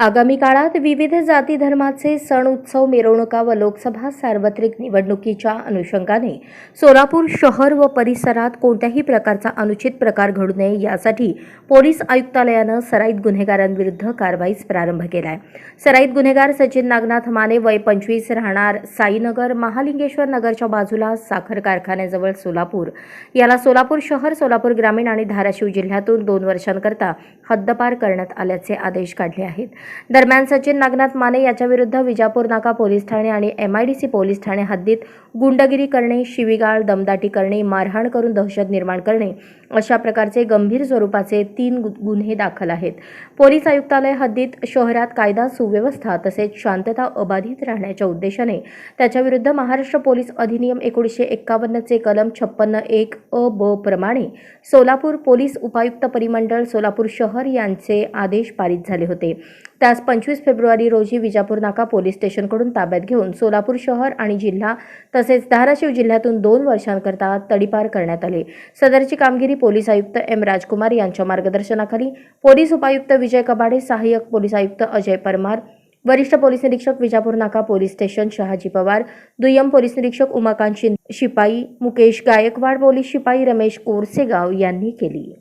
आगामी काळात विविध जाती धर्माचे सण उत्सव मिरवणुका व लोकसभा सार्वत्रिक निवडणुकीच्या अनुषंगाने सोलापूर शहर व परिसरात कोणत्याही प्रकारचा अनुचित प्रकार घडू नये यासाठी पोलीस आयुक्तालयानं सराईत गुन्हेगारांविरुद्ध कारवाईस प्रारंभ केला आहे सराईत गुन्हेगार सचिन नागनाथ माने वय पंचवीस राहणार साईनगर महालिंगेश्वर नगरच्या बाजूला साखर कारखान्याजवळ सोलापूर. याला सोलापूर शहर सोलापूर ग्रामीण आणि धाराशिव जिल्ह्यातून दोन वर्षांकरता हद्दपार करण्यात आल्याचे आदेश काढले आहेत. दरम्यान सचिन नागनाथ माने याच्याविरुद्ध विजापूर नाका पोलीस ठाणे आणि एमआयडीसी पोलीस ठाणे हद्दीत गुंडगिरी करणे शिवीगाळ दमदाटी करणे मारहाण करून दहशत निर्माण करणे अशा प्रकारचे गंभीर स्वरूपाचे तीन गु- गुन्हे दाखल आहेत. पोलीस आयुक्तालय हद्दीत शहरात कायदा सुव्यवस्था तसेच शांतता अबाधित राहण्याच्या उद्देशाने त्याच्याविरुद्ध महाराष्ट्र पोलीस अधिनियम एकोणीसशे एक्कावन्नचे कलम छप्पन्न एक अ ब प्रमाणे सोलापूर पोलीस उपायुक्त परिमंडळ सोलापूर शहर यांचे आदेश पारित झाले होते. त्यास पंचवीस फेब्रुवारी रोजी विजापूर नाका पोलीस स्टेशनकडून ताब्यात घेऊन सोलापूर शहर आणि जिल्हा तसेच धाराशिव जिल्ह्यातून दोन वर्षांकरता तडीपार करण्यात आले. सदरची कामगिरी पोलीस आयुक्त एम राजकुमार यांच्या मार्गदर्शनाखाली पोलीस उपायुक्त विजय कबाडे सहाय्यक पोलीस आयुक्त अजय परमार वरिष्ठ पोलीस निरीक्षक विजापूर नाका पोलीस स्टेशन शहाजी पवार दुय्यम पोलीस निरीक्षक उमाकांत शिपाई मुकेश गायकवाड पोलीस शिपाई रमेश कोरसेगाव यांनी केली.